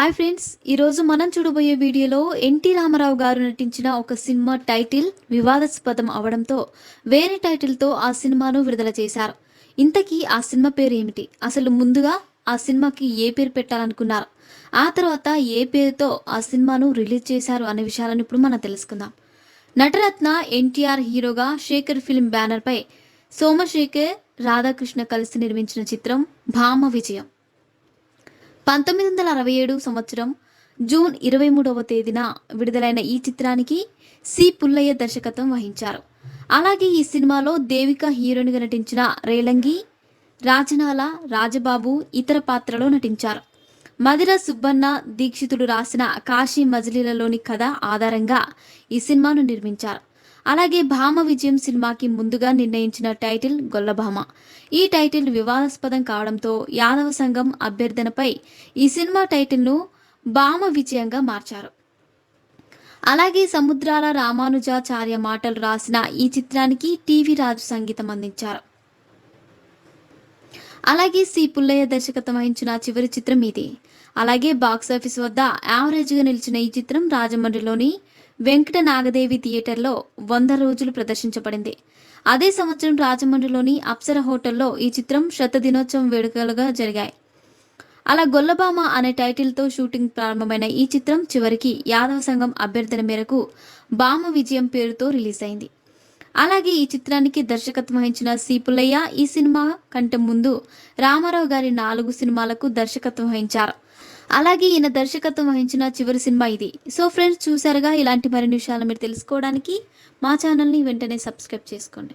Hi friends ఈరోజు మనం చూడబోయే వీడియోలో ఎన్టీ రామారావు గారు నటించిన ఒక సినిమా టైటిల్ వివాదాస్పదం అవడంతో వేరే టైటిల్తో ఆ సినిమాను విడుదల చేశారు. ఇంతకీ ఆ సినిమా పేరు ఏమిటి? అసలు ముందుగా ఆ సినిమాకి ఏ పేరు పెట్టాలనుకున్నారు? ఆ తర్వాత ఏ పేరుతో ఆ సినిమాను రిలీజ్ చేశారు అనే విషయాలను ఇప్పుడు మనం తెలుసుకుందాం. నటరత్న ఎన్టీఆర్ హీరోగా శేఖర్ ఫిల్మ్ బ్యానర్పై సోమశేఖర్ రాధాకృష్ణ కలిసి నిర్మించిన చిత్రం భామ విజయం. పంతొమ్మిది వందల అరవై ఏడు సంవత్సరం జూన్ ఇరవై మూడవ తేదీన విడుదలైన ఈ చిత్రానికి సి. పుల్లయ్య దర్శకత్వం వహించారు. అలాగే ఈ సినిమాలో దేవిక హీరోయిన్గా నటించిన రేలంగి రాజనాల రాజబాబు ఇతర పాత్రలో నటించారు. మదిర సుబ్బన్న దీక్షితుడు రాసిన కాశీ మజిలీలలోని కథ ఆధారంగా ఈ సినిమాను నిర్మించారు. అలాగే భామ విజయం సినిమాకి ముందుగా నిర్ణయించిన టైటిల్ గొల్లభామ. ఈ టైటిల్ వివాదాస్పదం కావడంతో యాదవ సంఘం అభ్యర్థనపై ఈ సినిమా టైటిల్ను భామ విజయంగా మార్చారు. అలాగే సముద్రాల రామానుజాచార్య మాటలు రాసిన ఈ చిత్రానికి టీవీ రాజు సంగీతం అందించారు. అలాగే సి పుల్లయ్య దర్శకత్వం వహించిన చివరి చిత్రం ఇది. అలాగే బాక్సాఫీస్ వద్ద యావరేజ్గా నిలిచిన ఈ చిత్రం రాజమండ్రిలోని వెంకట నాగదేవి థియేటర్లో వంద రోజులు ప్రదర్శించబడింది. అదే సంవత్సరం రాజమండ్రిలోని అప్సర హోటల్లో ఈ చిత్రం శత దినోత్సవం వేడుకలుగా జరిగాయి. అలా గొల్లబామ అనే టైటిల్తో షూటింగ్ ప్రారంభమైన ఈ చిత్రం చివరికి యాదవ సంఘం అభ్యర్థన మేరకు బామ విజయం పేరుతో రిలీజ్ అయింది. అలాగే ఈ చిత్రానికి దర్శకత్వం వహించిన సి. పుల్లయ్య ఈ సినిమా కంటే ముందు రామారావు గారి నాలుగు సినిమాలకు దర్శకత్వం వహించారు. అలాగే ఈయన దర్శకత్వం వహించిన చివరి సినిమా ఇది. సో ఫ్రెండ్స్ చూసారుగా ఇలాంటి మరిన్ని విషయాలు మీరు తెలుసుకోవడానికి మా ఛానల్ని వెంటనే సబ్స్క్రైబ్ చేసుకోండి.